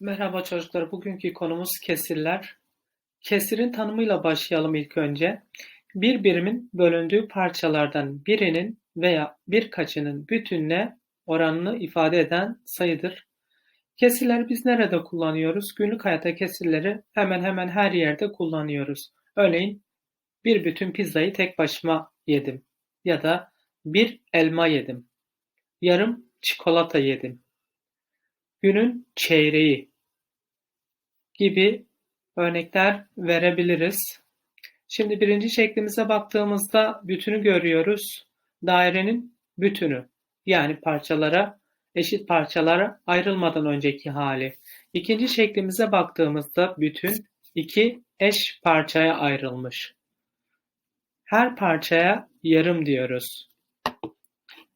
Merhaba çocuklar. Bugünkü konumuz kesirler. Kesirin tanımıyla başlayalım ilk önce. Bir birimin bölündüğü parçalardan birinin veya birkaçının bütününe oranını ifade eden sayıdır. Kesirleri biz nerede kullanıyoruz? Günlük hayatta kesirleri hemen hemen her yerde kullanıyoruz. Örneğin bir bütün pizzayı tek başıma yedim ya da bir elma yedim. Yarım çikolata yedim. Günün çeyreği gibi örnekler verebiliriz. Şimdi birinci şeklimize baktığımızda bütünü görüyoruz. Dairenin bütünü yani parçalara eşit parçalara ayrılmadan önceki hali. İkinci şeklimize baktığımızda bütün iki eş parçaya ayrılmış. Her parçaya yarım diyoruz.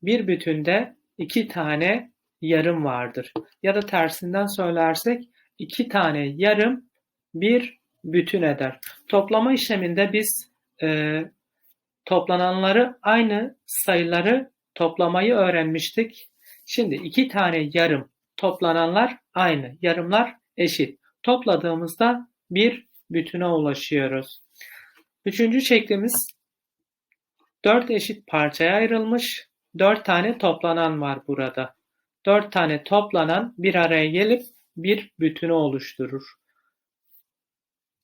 Bir bütünde iki tane yarım vardır. Ya da tersinden söylersek iki tane yarım bir bütün eder. Toplama işleminde biz e, toplananları aynı sayıları toplamayı öğrenmiştik. Şimdi iki tane yarım toplananlar aynı, yarımlar eşit. Topladığımızda bir bütüne ulaşıyoruz. Üçüncü şeklimiz dört eşit parçaya ayrılmış. Dört tane toplanan var burada. Dört tane toplanan bir araya gelip bir bütünü oluşturur.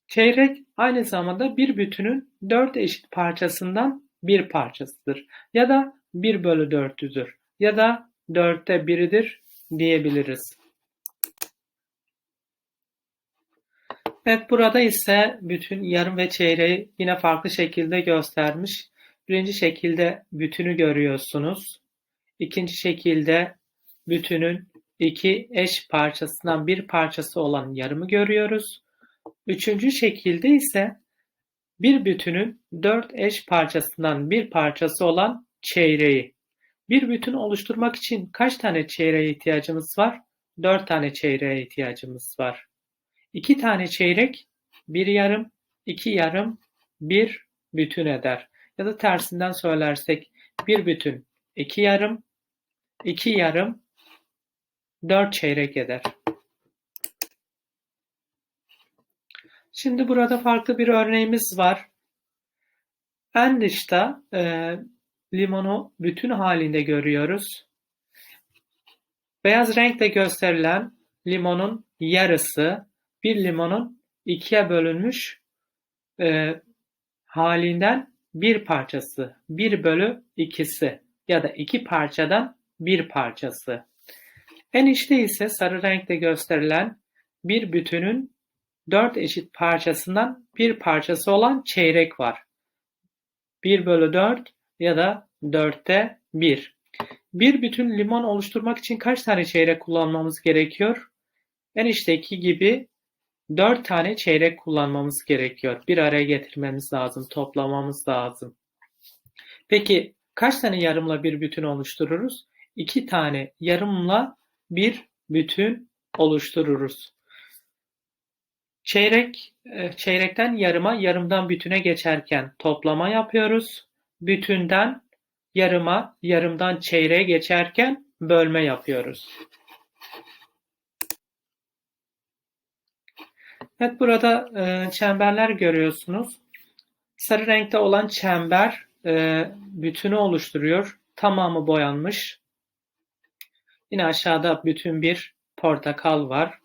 Çeyrek aynı zamanda bir bütünün dört eşit parçasından bir parçasıdır. Ya da bir bölü dörtüdür. Ya da dörtte biridir diyebiliriz. Evet burada ise bütün yarım ve çeyreği yine farklı şekilde göstermiş. Birinci şekilde bütünü görüyorsunuz. İkinci şekilde bütünün iki eş parçasından bir parçası olan yarımı görüyoruz. Üçüncü şekilde ise bir bütünün dört eş parçasından bir parçası olan çeyreği. Bir bütün oluşturmak için kaç tane çeyreğe ihtiyacımız var? Dört tane çeyreğe ihtiyacımız var. İki tane çeyrek, bir yarım, iki yarım, bir bütün eder. Ya da tersinden söylersek bir bütün iki yarım, iki yarım, dört çeyrek eder. Şimdi burada farklı bir örneğimiz var. En dışta e, limonu bütün halinde görüyoruz. Beyaz renkle gösterilen limonun yarısı bir limonun ikiye bölünmüş e, halinden bir parçası, bir bölü ikisi ya da iki parçadan bir parçası. En içte ise sarı renkle gösterilen bir bütünün dört eşit parçasından bir parçası olan çeyrek var. 1 bölü 4 ya da 4'te 1. Bir bütün limon oluşturmak için kaç tane çeyrek kullanmamız gerekiyor? En içteki gibi 4 tane çeyrek kullanmamız gerekiyor. Bir araya getirmemiz lazım, toplamamız lazım. Peki kaç tane yarımla bir bütün oluştururuz? 2 tane yarımla bir bütün oluştururuz. Çeyrek, e, çeyrekten yarıma, yarımdan bütüne geçerken toplama yapıyoruz. Bütünden yarıma, yarımdan çeyreğe geçerken bölme yapıyoruz. Evet burada e, çemberler görüyorsunuz. Sarı renkte olan çember e, bütünü oluşturuyor. Tamamı boyanmış. Yine aşağıda bütün bir portakal var.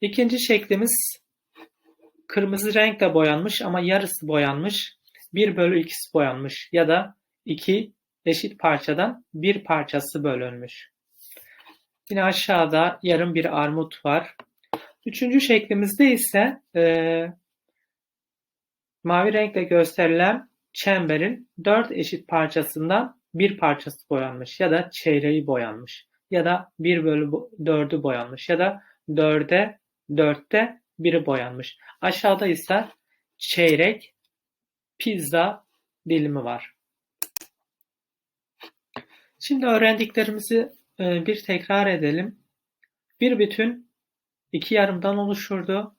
İkinci şeklimiz kırmızı renkle boyanmış ama yarısı boyanmış. 1 bölü ikisi boyanmış ya da iki eşit parçadan bir parçası bölünmüş. Yine aşağıda yarım bir armut var. Üçüncü şeklimizde ise e, mavi renkle gösterilen çemberin dört eşit parçasından bir parçası boyanmış ya da çeyreği boyanmış ya da 1 bölü 4'ü boyanmış ya da 4'e 4'te biri boyanmış. Aşağıda ise çeyrek pizza dilimi var. Şimdi öğrendiklerimizi e, bir tekrar edelim. Bir bütün iki yarımdan oluşurdu.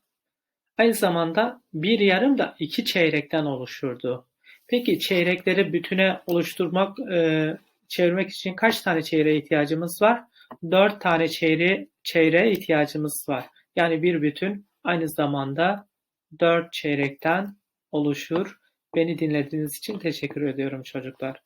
Aynı zamanda bir yarım da iki çeyrekten oluşurdu. Peki çeyrekleri bütüne oluşturmak, e, çevirmek için kaç tane çeyreğe ihtiyacımız var? dört tane çeyre çeyreğe ihtiyacımız var. Yani bir bütün aynı zamanda dört çeyrekten oluşur. Beni dinlediğiniz için teşekkür ediyorum çocuklar.